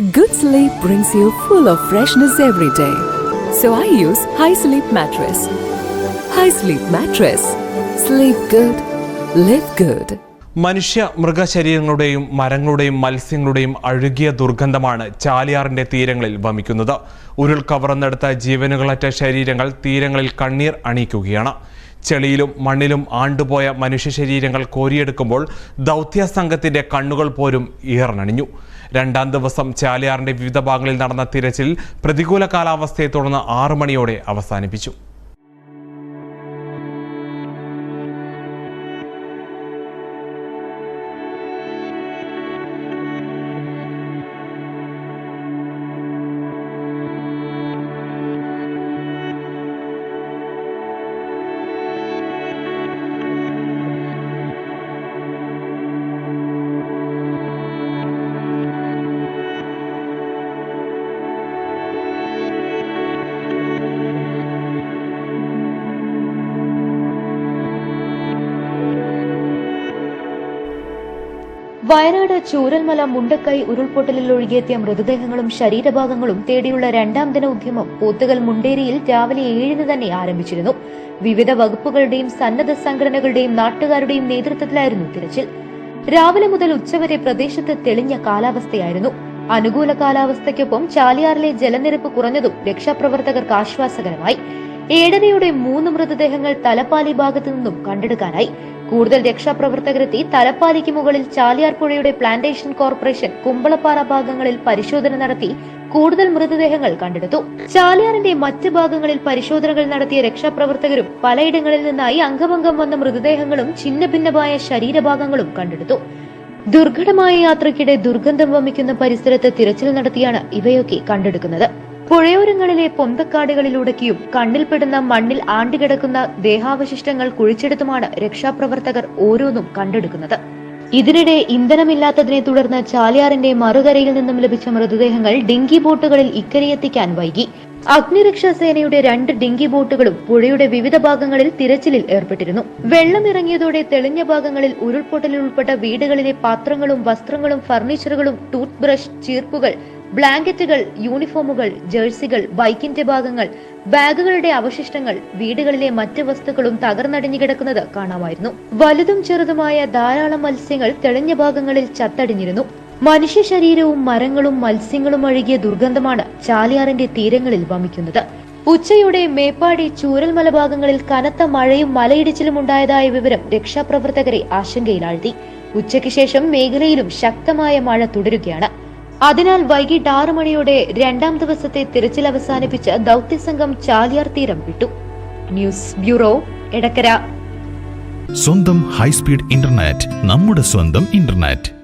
Good sleep brings you full of freshness every day. So I use High Sleep Mattress. High Sleep Mattress. Sleep good. Live good. മനുഷ്യ മൃഗശരീരങ്ങളുടെയും മരങ്ങളുടെയും മത്സ്യങ്ങളുടെയും അഴുകിയ ദുർഗന്ധമാണ് ചാലിയാറിന്റെ തീരങ്ങളിൽ വമിക്കുന്നത് ഉരുൾ കവർന്നെടുത്ത ജീവനുകളറ്റ ശരീരങ്ങൾ തീരങ്ങളിൽ കണ്ണീർ അണിയിക്കുകയാണ് ചെളിയിലും മണ്ണിലും ആണ്ടുപോയ മനുഷ്യ ശരീരങ്ങൾ കോരിയെടുക്കുമ്പോൾ ദൗത്യ സംഘത്തിന്റെ കണ്ണുകൾ പോലും ഈർണണിഞ്ഞു. രണ്ടാം ദിവസം ചാലിയാറിന്റെ വിവിധ ഭാഗങ്ങളിൽ നടന്ന തിരച്ചിൽ പ്രതികൂല കാലാവസ്ഥയെ തുടർന്ന് ആറു മണിയോടെ അവസാനിപ്പിച്ചു. വയനാട് ചൂരൽമല മുണ്ടക്കൈ ഉരുൾപൊട്ടലിൽ ഒഴുകിയെത്തിയ മൃതദേഹങ്ങളും ശരീരഭാഗങ്ങളും തേടിയുള്ള രണ്ടാം ദിന ഉദ്യമം പോത്തുകൽ മുണ്ടേരിയിൽ രാവിലെ ഏഴിന് തന്നെ ആരംഭിച്ചിരുന്നു. വിവിധ വകുപ്പുകളുടെയും സന്നദ്ധ സംഘടനകളുടെയും നാട്ടുകാരുടെയും നേതൃത്വത്തിലായിരുന്നു തിരച്ചിൽ. രാവിലെ മുതൽ ഉച്ചവരെ പ്രദേശത്ത് തെളിഞ്ഞ കാലാവസ്ഥയായിരുന്നു. അനുകൂല കാലാവസ്ഥയ്ക്കൊപ്പം ചാലിയാറിലെ ജലനിരപ്പ് കുറഞ്ഞതും രക്ഷാപ്രവർത്തകർക്ക് ആശ്വാസകരമായി. ഏഴരയുടെ മൂന്ന് മൃതദേഹങ്ങൾ തലപ്പാലി ഭാഗത്തു നിന്നും കണ്ടെടുക്കാനായി. കൂടുതൽ രക്ഷാപ്രവർത്തകരെത്തി തലപ്പാലിക്ക് മുകളിൽ ചാലിയാർ പുഴയുടെ പ്ലാന്റേഷൻ കോർപ്പറേഷൻ കുമ്പളപ്പാറ ഭാഗങ്ങളിൽ പരിശോധന നടത്തി കൂടുതൽ മൃതദേഹങ്ങൾ കണ്ടെടുത്തു. ചാലിയാറിന്റെ മറ്റ് ഭാഗങ്ങളിൽ പരിശോധനകൾ നടത്തിയ രക്ഷാപ്രവർത്തകരും പലയിടങ്ങളിൽ നിന്നായി അംഗഭംഗം വന്ന മൃതദേഹങ്ങളും ഛിന്ന ഭിന്നമായ ശരീരഭാഗങ്ങളും കണ്ടെടുത്തു. ദുർഘടമായ യാത്രയ്ക്കിടെ ദുർഗന്ധം വമിക്കുന്ന പരിസരത്ത് തിരച്ചിൽ നടത്തിയാണ് ഇവയൊക്കെ കണ്ടെടുക്കുന്നത്. പുഴയോരങ്ങളിലെ പൊന്തക്കാടുകളിലൂടക്കിയും കണ്ണിൽപ്പെടുന്ന മണ്ണിൽ ആണ്ടുകിടക്കുന്ന ദേഹാവശിഷ്ടങ്ങൾ കുഴിച്ചെടുത്തുമാണ് രക്ഷാപ്രവർത്തകർ ഓരോന്നും കണ്ടെടുക്കുന്നത്. ഇതിനിടെ ഇന്ധനമില്ലാത്തതിനെ തുടർന്ന് ചാലിയാറിന്റെ മറുകരയിൽ നിന്നും ലഭിച്ച മൃതദേഹങ്ങൾ ഡിങ്കി ബോട്ടുകളിൽ ഇക്കരയെത്തിക്കാൻ വൈകി. അഗ്നിരക്ഷാ സേനയുടെ രണ്ട് ഡിങ്കി ബോട്ടുകളും പുഴയുടെ വിവിധ ഭാഗങ്ങളിൽ തിരച്ചിലിൽ ഏർപ്പെട്ടിരുന്നു. വെള്ളം ഇറങ്ങിയതോടെ തെളിഞ്ഞ ഭാഗങ്ങളിൽ ഉരുൾപൊട്ടലിൽ ഉൾപ്പെട്ട വീടുകളിലെ പാത്രങ്ങളും വസ്ത്രങ്ങളും ഫർണിച്ചറുകളും ടൂത്ത് ബ്രഷ് ചീർപ്പുകൾ ബ്ലാങ്കറ്റുകൾ യൂണിഫോമുകൾ ജേഴ്സികൾ ബൈക്കിന്റെ ഭാഗങ്ങൾ ബാഗുകളുടെ അവശിഷ്ടങ്ങൾ വീടുകളിലെ മറ്റ് വസ്തുക്കളും തകർന്നടിഞ്ഞു കിടക്കുന്നത് കാണാമായിരുന്നു. വലുതും ചെറുതുമായ ധാരാളം മത്സ്യങ്ങൾ തെളിഞ്ഞ ഭാഗങ്ങളിൽ ചത്തടിഞ്ഞിരുന്നു. മനുഷ്യ ശരീരവും മരങ്ങളും മത്സ്യങ്ങളും ഒഴുകിയ ദുർഗന്ധമാണ് ചാലിയാറിന്റെ തീരങ്ങളിൽ വമിക്കുന്നത്. ഉച്ചയോടെ മേപ്പാടി ചൂരൽമല ഭാഗങ്ങളിൽ കനത്ത മഴയും മലയിടിച്ചിലും ഉണ്ടായതായ വിവരം രക്ഷാപ്രവർത്തകരെ ആശങ്കയിലാഴ്ത്തി. ഉച്ചയ്ക്ക് ശേഷം മേഖലയിലും ശക്തമായ മഴ തുടരുകയാണ്. അതിനാൽ വൈകിട്ട് ആറു മണിയോടെ രണ്ടാം ദിവസത്തെ തിരച്ചിൽ അവസാനിപ്പിച്ച് ദൗത്യസംഘം ചാലിയാർ തീരം വിട്ടു. News bureau Edakkara. സ്വന്തം ഹൈസ്പീഡ് ഇന്റർനെറ്റ് നമ്മുടെ സ്വന്തം ഇന്റർനെറ്റ്.